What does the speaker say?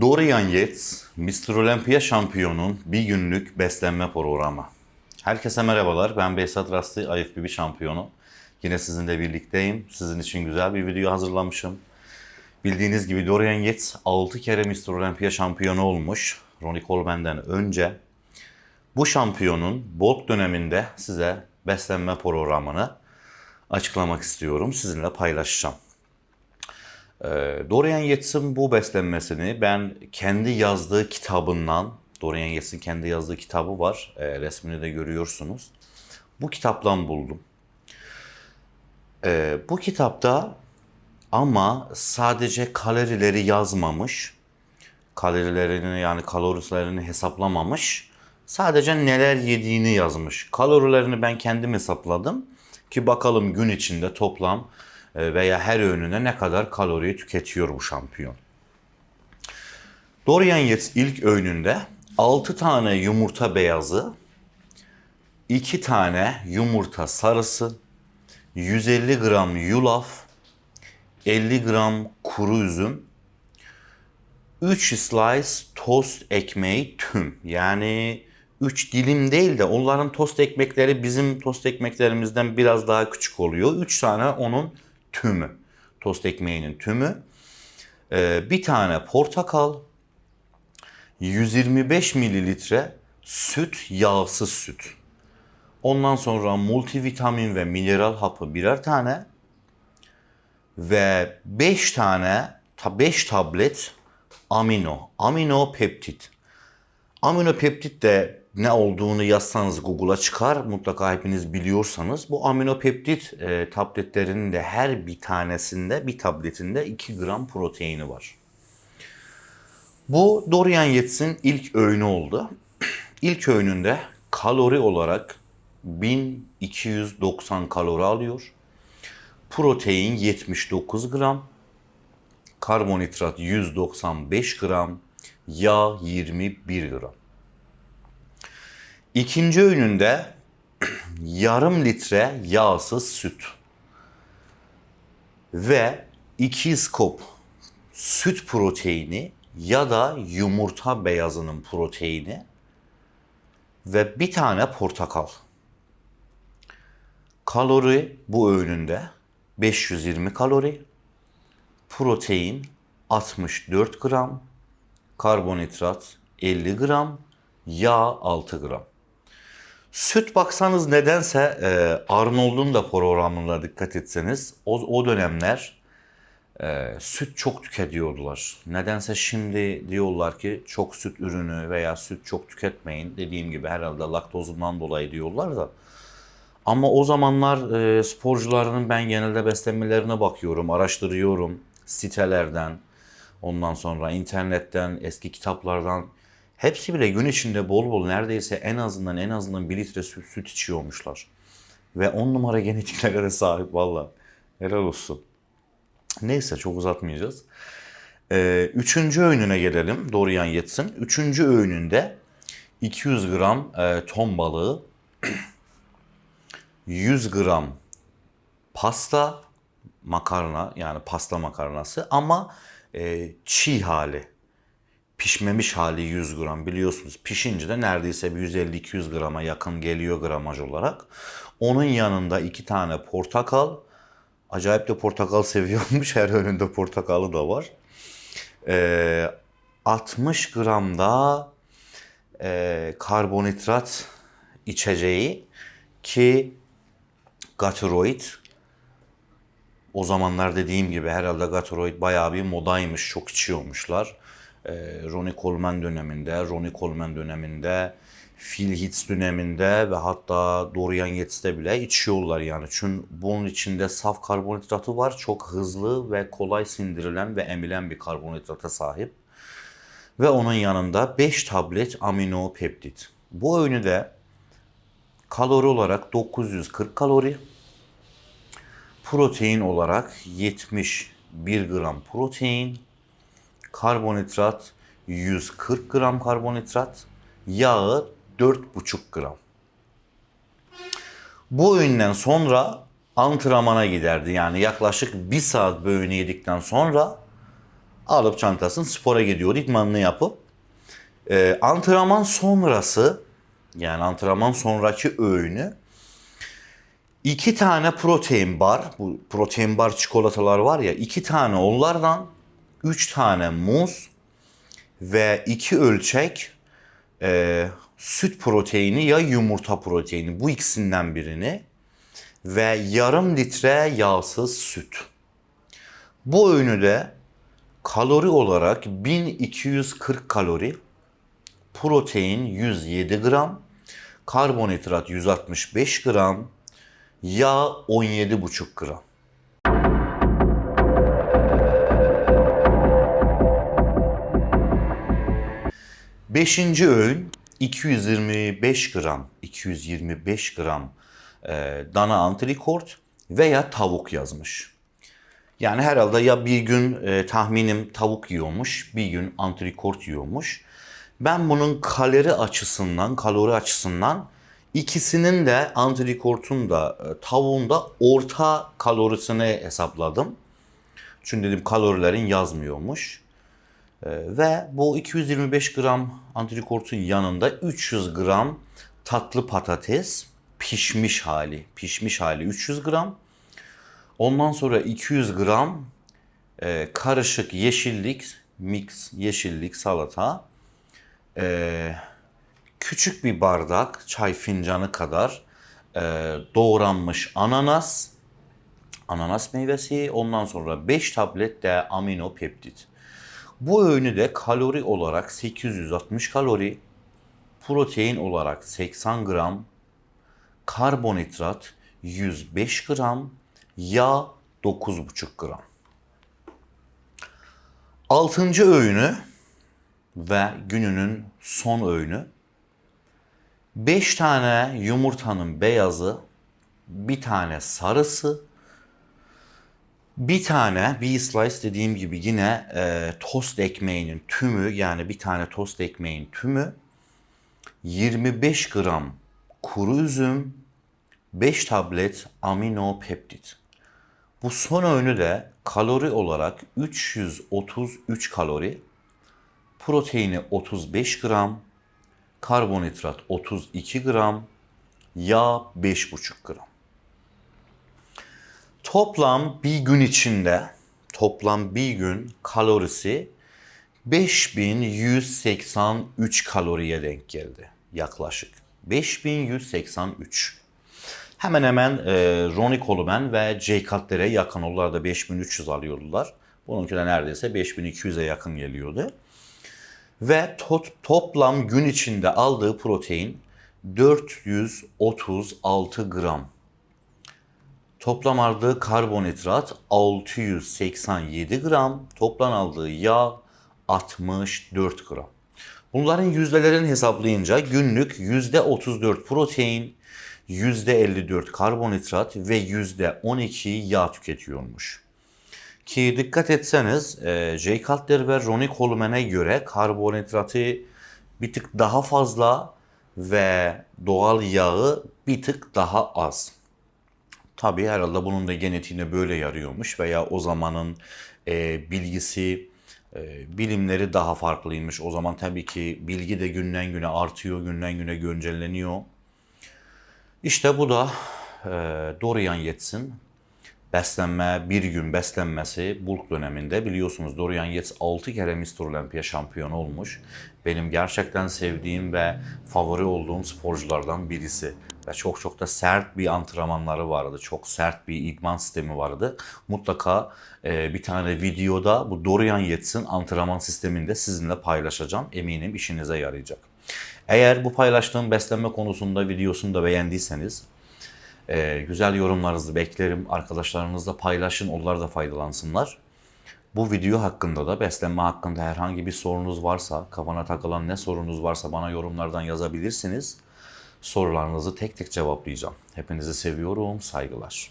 Dorian Yates, Mr. Olympia şampiyonun bir günlük beslenme programı. Herkese merhabalar, ben Behzat Rastı, IFBB şampiyonu. Yine sizinle birlikteyim. Sizin için güzel bir video hazırlamışım. Bildiğiniz gibi Dorian Yates 6 kere Mr. Olympia şampiyonu olmuş. Ronnie Coleman'den önce. Bu şampiyonun Bolt döneminde size beslenme programını açıklamak istiyorum. Sizinle paylaşacağım. Ee, Dorian Yates'in bu beslenmesini ben kendi yazdığı kitabından, Dorian Yates'in kendi yazdığı kitabı var, e, resmini de görüyorsunuz. Bu kitaptan buldum. Ee, bu kitapta ama sadece kalorileri yazmamış, kalorilerini yani kalorilerini hesaplamamış, sadece neler yediğini yazmış. Kalorilerini ben kendim hesapladım ki bakalım gün içinde toplam veya her öğününe ne kadar kalori tüketiyor bu şampiyon. Dorian Yates ilk öğününde 6 tane yumurta beyazı, 2 tane yumurta sarısı, 150 gram yulaf, 50 gram kuru üzüm, 3 slice tost ekmeği tüm. Yani 3 dilim değil de onların tost ekmekleri bizim tost ekmeklerimizden biraz daha küçük oluyor. 3 tane onun tümü. Tost ekmeğinin tümü. Ee, bir tane portakal, 125 mililitre süt, yağsız süt. Ondan sonra multivitamin ve mineral hapı birer tane ve 5 tane 5 tablet amino, amino peptit. Amino peptit de ne olduğunu yazsanız Google'a çıkar. Mutlaka hepiniz biliyorsanız. Bu amino peptit e, tabletlerinin de her bir tanesinde, bir tabletinde 2 gram proteini var. Bu Dorian Yates'in ilk öğünü oldu. İlk öğününde kalori olarak 1290 kalori alıyor. Protein 79 gram, karbonhidrat 195 gram, yağ 21 gram. İkinci öğününde yarım litre yağsız süt ve 2 skop süt proteini ya da yumurta beyazının proteini ve bir tane portakal. Kalori bu öğününde 520 kalori, protein 64 gram, karbonhidrat 50 gram, yağ 6 gram. Süt baksanız nedense e, Arnold'un da programına dikkat etseniz o, o dönemler e, süt çok tüketiyordular. Nedense şimdi diyorlar ki çok süt ürünü veya süt çok tüketmeyin. Dediğim gibi herhalde laktozundan dolayı diyorlar da. Ama o zamanlar e, sporcularının ben genelde beslenmelerine bakıyorum, araştırıyorum sitelerden, ondan sonra internetten, eski kitaplardan. Hepsi bile gün içinde bol bol neredeyse en azından en azından bir litre süt, süt içiyormuşlar. Ve on numara genetiklere sahip valla. Helal olsun. Neyse çok uzatmayacağız. Ee, üçüncü öğününe gelelim Dorian Yates'in. Üçüncü öğününde 200 gram e, ton balığı, 100 gram pasta makarna yani pasta makarnası ama e, çiğ hali pişmemiş hali 100 gram biliyorsunuz. Pişince de neredeyse bir 150-200 grama yakın geliyor gramaj olarak. Onun yanında iki tane portakal. Acayip de portakal seviyormuş. Her önünde portakalı da var. Ee, 60 gram da e, karbonhidrat içeceği ki Gatorade o zamanlar dediğim gibi herhalde Gatorade bayağı bir modaymış. Çok içiyormuşlar. Ee, Ronnie Coleman döneminde, Ronnie Coleman döneminde, Phil Hitz döneminde ve hatta Dorian Yates'te bile içiyorlar yani. Çünkü bunun içinde saf karbonhidratı var. Çok hızlı ve kolay sindirilen ve emilen bir karbonhidrata sahip. Ve onun yanında 5 tablet amino peptit. Bu öğünü de kalori olarak 940 kalori, protein olarak 71 gram protein, karbonhidrat 140 gram karbonhidrat, yağı 4,5 gram. Bu öğünden sonra antrenmana giderdi. Yani yaklaşık bir saat bu öğünü yedikten sonra alıp çantasını spora gidiyor. İdmanını yapıp e, antrenman sonrası yani antrenman sonraki öğünü iki tane protein bar, bu protein bar çikolatalar var ya iki tane onlardan, üç tane muz ve iki ölçek e, süt proteini ya yumurta proteini bu ikisinden birini ve yarım litre yağsız süt. Bu öğünü de kalori olarak 1240 kalori, protein 107 gram, karbonhidrat 165 gram, yağ 17,5 gram. Beşinci öğün 225 gram, 225 gram e, dana antrikort veya tavuk yazmış. Yani herhalde ya bir gün e, tahminim tavuk yiyormuş, bir gün antrikort yiyormuş. Ben bunun kalori açısından, kalori açısından ikisinin de antrikortun da e, tavuğun da orta kalorisini hesapladım. Çünkü dedim kalorilerin yazmıyormuş. Ee, ve bu 225 gram antrikortun yanında 300 gram tatlı patates pişmiş hali. Pişmiş hali 300 gram. Ondan sonra 200 gram e, karışık yeşillik, mix yeşillik salata. E, küçük bir bardak çay fincanı kadar e, doğranmış ananas. Ananas meyvesi. Ondan sonra 5 tablet de amino peptit. Bu öğünü de kalori olarak 860 kalori, protein olarak 80 gram, karbonhidrat 105 gram, yağ 9,5 gram. Altıncı öğünü ve gününün son öğünü 5 tane yumurtanın beyazı, bir tane sarısı, bir tane bir slice dediğim gibi yine e, tost ekmeğinin tümü yani bir tane tost ekmeğin tümü 25 gram kuru üzüm 5 tablet amino peptit. Bu son öğünü de kalori olarak 333 kalori, proteini 35 gram, karbonhidrat 32 gram, yağ 5,5 gram. Toplam bir gün içinde toplam bir gün kalorisi 5183 kaloriye denk geldi yaklaşık. 5183. Hemen hemen e, Ronnie Coleman ve Jay Cutler'e yakın. Onlar da 5300 alıyordular. Bununki de neredeyse 5200'e yakın geliyordu. Ve to- toplam gün içinde aldığı protein 436 gram. Toplam aldığı karbonhidrat 687 gram, toplam aldığı yağ 64 gram. Bunların yüzdelerini hesaplayınca günlük %34 protein, %54 karbonhidrat ve %12 yağ tüketiyormuş. Ki dikkat etseniz e, Jay Cutler ve Ronnie Coleman'e göre karbonhidratı bir tık daha fazla ve doğal yağı bir tık daha az. Tabii herhalde bunun da genetiğine böyle yarıyormuş veya o zamanın e, bilgisi, e, bilimleri daha farklıymış. O zaman tabii ki bilgi de günden güne artıyor, günden güne güncelleniyor. İşte bu da e, Dorian Yates'in beslenme, bir gün beslenmesi bulk döneminde biliyorsunuz Dorian Yates 6 kere Mr. Olympia şampiyonu olmuş. Benim gerçekten sevdiğim ve favori olduğum sporculardan birisi. Ve çok çok da sert bir antrenmanları vardı. Çok sert bir idman sistemi vardı. Mutlaka e, bir tane videoda bu Dorian Yates'in antrenman sistemini de sizinle paylaşacağım. Eminim işinize yarayacak. Eğer bu paylaştığım beslenme konusunda videosunu da beğendiyseniz ee, güzel yorumlarınızı beklerim. Arkadaşlarınızla paylaşın, onlar da faydalansınlar. Bu video hakkında da beslenme hakkında herhangi bir sorunuz varsa, kafana takılan ne sorunuz varsa bana yorumlardan yazabilirsiniz. Sorularınızı tek tek cevaplayacağım. Hepinizi seviyorum, saygılar.